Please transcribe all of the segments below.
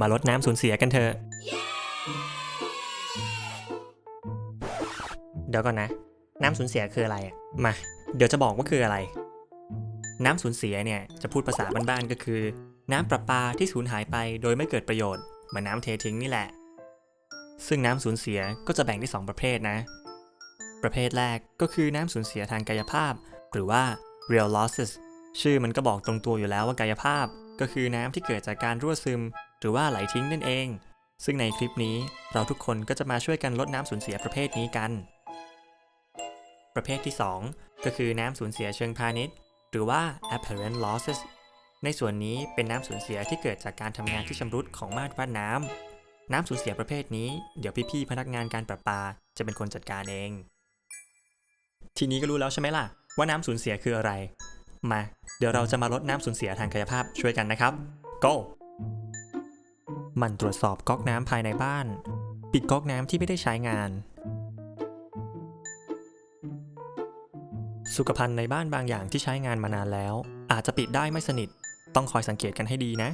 มาลดน้ำสูญเสียกันเถอะ เดี๋ยวก่อนนะ น้ำสูญเสียคืออะไรอะมา เดี๋ยวจะบอกว่าคืออะไร น้ำสูญเสียเนี่ยจะพูดภาษาบ้านๆก็คือ น้ำประปาที่สูญหายไปโดยไม่เกิดประโยชน์เหมือนน้ำเททิ้งนี่แหละ ซึ่งน้ำสูญเสียก็จะแบ่งได้สองประเภทนะ ประเภทแรกก็คือน้ำสูญเสียทางกายภาพ หรือว่า real losses ชื่อมันก็บอกตรงตัวอยู่แล้วว่ากายภาพ ก็คือน้ำที่เกิดจากการรั่วซึม หรือว่าไหลทิ้งนั่นเอง ซึ่งในคลิปนี้เราทุกคนก็จะมาช่วยกันลดน้ำสูญเสียประเภทนี้กัน ประเภทที่ 2 ก็คือน้ำสูญเสียเชิงพาณิชย์ หรือว่า apparent losses ในส่วนนี้เป็นน้ำสูญเสียที่เกิดจากการทำงานที่ชำรุดของมาตรวัดน้ำ น้ำสูญเสียประเภทนี้เดี๋ยวพี่ๆพนักงานการประปาจะเป็นคนจัดการเอง ทีนี้ก็รู้แล้วใช่ไหมล่ะ ว่าน้ำสูญเสียคืออะไร มา เดี๋ยวเราจะมาลดน้ำสูญเสียทางกายภาพช่วยกันนะครับ go มันตรวจสอบก๊อกน้ำภายในบ้าน ปิดก๊อกน้ำที่ไม่ได้ใช้งาน สุขภัณฑ์ในบ้านบางอย่างที่ใช้งานมานานแล้ว อาจจะปิดได้ไม่สนิท ต้องคอยสังเกตกันให้ดีนะ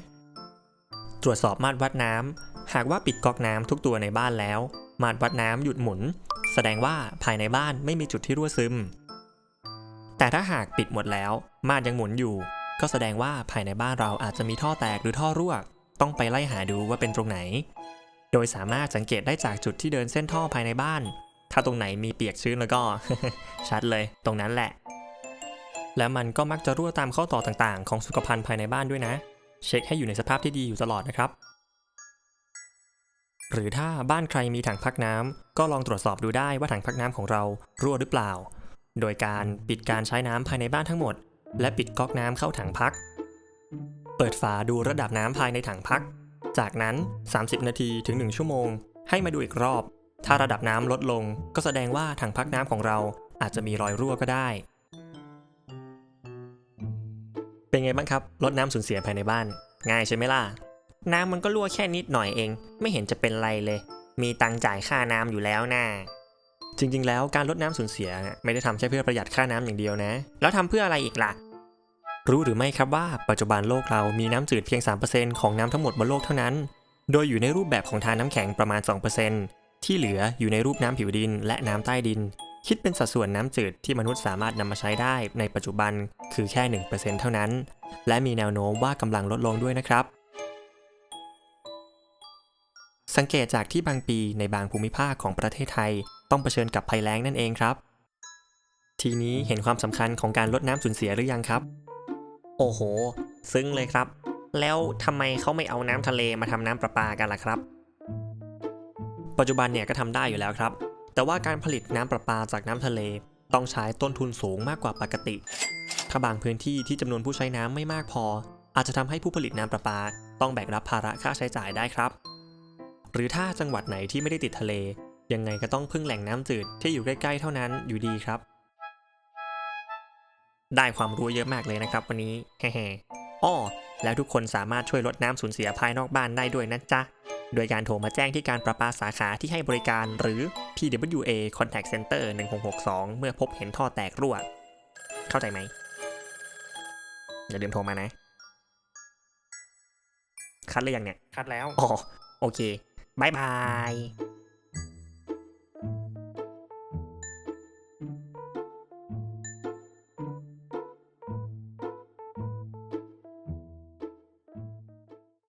ตรวจสอบมาตรวัดน้ำหากว่าปิดก๊อกน้ำทุกตัวในบ้านแล้ว มาตรวัดน้ำหยุดหมุน แสดงว่าภายในบ้านไม่มีจุดที่รั่วซึม แต่ถ้าหากปิดหมดแล้ว มาดยังหมุนอยู่ ก็แสดงว่าภายในบ้านเราอาจจะมีท่อแตกหรือท่อรั่ว ต้องไปไล่หาดูว่าเป็นตรงไหน โดยสามารถสังเกตได้จากจุดที่เดินเส้นท่อภายในบ้าน ถ้าตรงไหนมีเปียกชื้นแล้วก็ ชัดเลย ตรงนั้นแหละ แล้วมันก็มักจะรั่วตามข้อต่อต่างๆ ของสุขภัณฑ์ภายในบ้านด้วยนะ เช็คให้อยู่ในสภาพที่ดีอยู่ตลอดนะครับ หรือถ้าบ้านใครมีถังพักน้ำก็ลองตรวจสอบดูได้ว่าถังพักน้ำของเรารั่วหรือเปล่า โดยการปิดการใช้น้ำภายในบ้านทั้งหมด และปิดก๊อกน้ำเข้าถังพัก เปิดฝาดูระดับน้ำภายในถังพัก จากนั้น 30 นาทีถึง 1 ชั่วโมง ให้มาดูอีกรอบ ถ้าระดับน้ำลดลง ก็แสดงว่าถังพักน้ำของเราอาจจะมีรอยรั่วก็ได้ เป็นไงบ้างครับ ลดน้ำสูญเสียภายในบ้าน ง่ายใช่ไหมล่ะ น้ำมันก็รั่วแค่นิดหน่อยเอง ไม่เห็นจะเป็นไรเลย มีตังจ่ายค่าน้ำอยู่แล้วนะ่าจริงๆ แล้วการลดน้ำสูญเสียไม่ได้ทำแค่เพื่อประหยัดค่าน้ำอย่างเดียวนะ แล้วทำเพื่ออะไรอีกล่ะ รู้หรือไม่ครับว่าปัจจุบันโลกเรามีน้ำจืดเพียง 3%ของน้ำทั้งหมดบนโลกเท่านั้น โดยอยู่ในรูปแบบของทานน้ำแข็งประมาณ 2%ที่เหลืออยู่ในรูปน้ำผิวดินและน้ำใต้ดิน คิดเป็นสัดส่วนน้ำจืดที่มนุษย์สามารถนำมาใช้ได้ในปัจจุบันคือแค่ 1%เท่านั้น และมีแนวโน้มว่ากำลังลดลงด้วยนะครับ สังเกตจากที่บางปีในบางภูมิภาคของประเทศไทย ต้องเผชิญกับภัยแล้งนั่นเองครับ ทีนี้เห็นความสำคัญของการลดน้ำสูญเสียหรือยังครับ โอ้โห ซึ้งเลยครับ แล้วทำไมเขาไม่เอาน้ำทะเลมาทำน้ำประปากันล่ะครับ ปัจจุบันเนี่ยก็ทำได้อยู่แล้วครับ แต่ว่าการผลิตน้ำประปาจากน้ำทะเลต้องใช้ต้นทุนสูงมากกว่าปกติ ถ้าบางพื้นที่ที่จำนวนผู้ใช้น้ำไม่มากพอ อาจจะทำให้ผู้ผลิตน้ำประปา ต้องแบกรับภาระค่าใช้จ่ายได้ครับ หรือถ้าจังหวัดไหนที่ไม่ได้ติดทะเล ยังไงก็ต้องพึ่งแหล่งน้ำจืดที่อยู่ใกล้ๆเท่านั้นอยู่ดีครับ ได้ความรู้เยอะมากเลยนะครับ วันนี้แฮ่ๆอ้อแล้วทุกคนสามารถช่วยลดน้ำสูญเสียภายนอกบ้านได้ด้วยนะจ๊ะ โดยการโทรมาแจ้งที่การประปาสาขาที่ให้บริการหรือ PWA Contact Center 1662 เมื่อพบเห็นท่อแตกรั่ว เข้าใจไหม อย่าลืมโทรมานะ คัดหรือยังเนี่ย คัดแล้ว อ๋อ โอเคบายบาย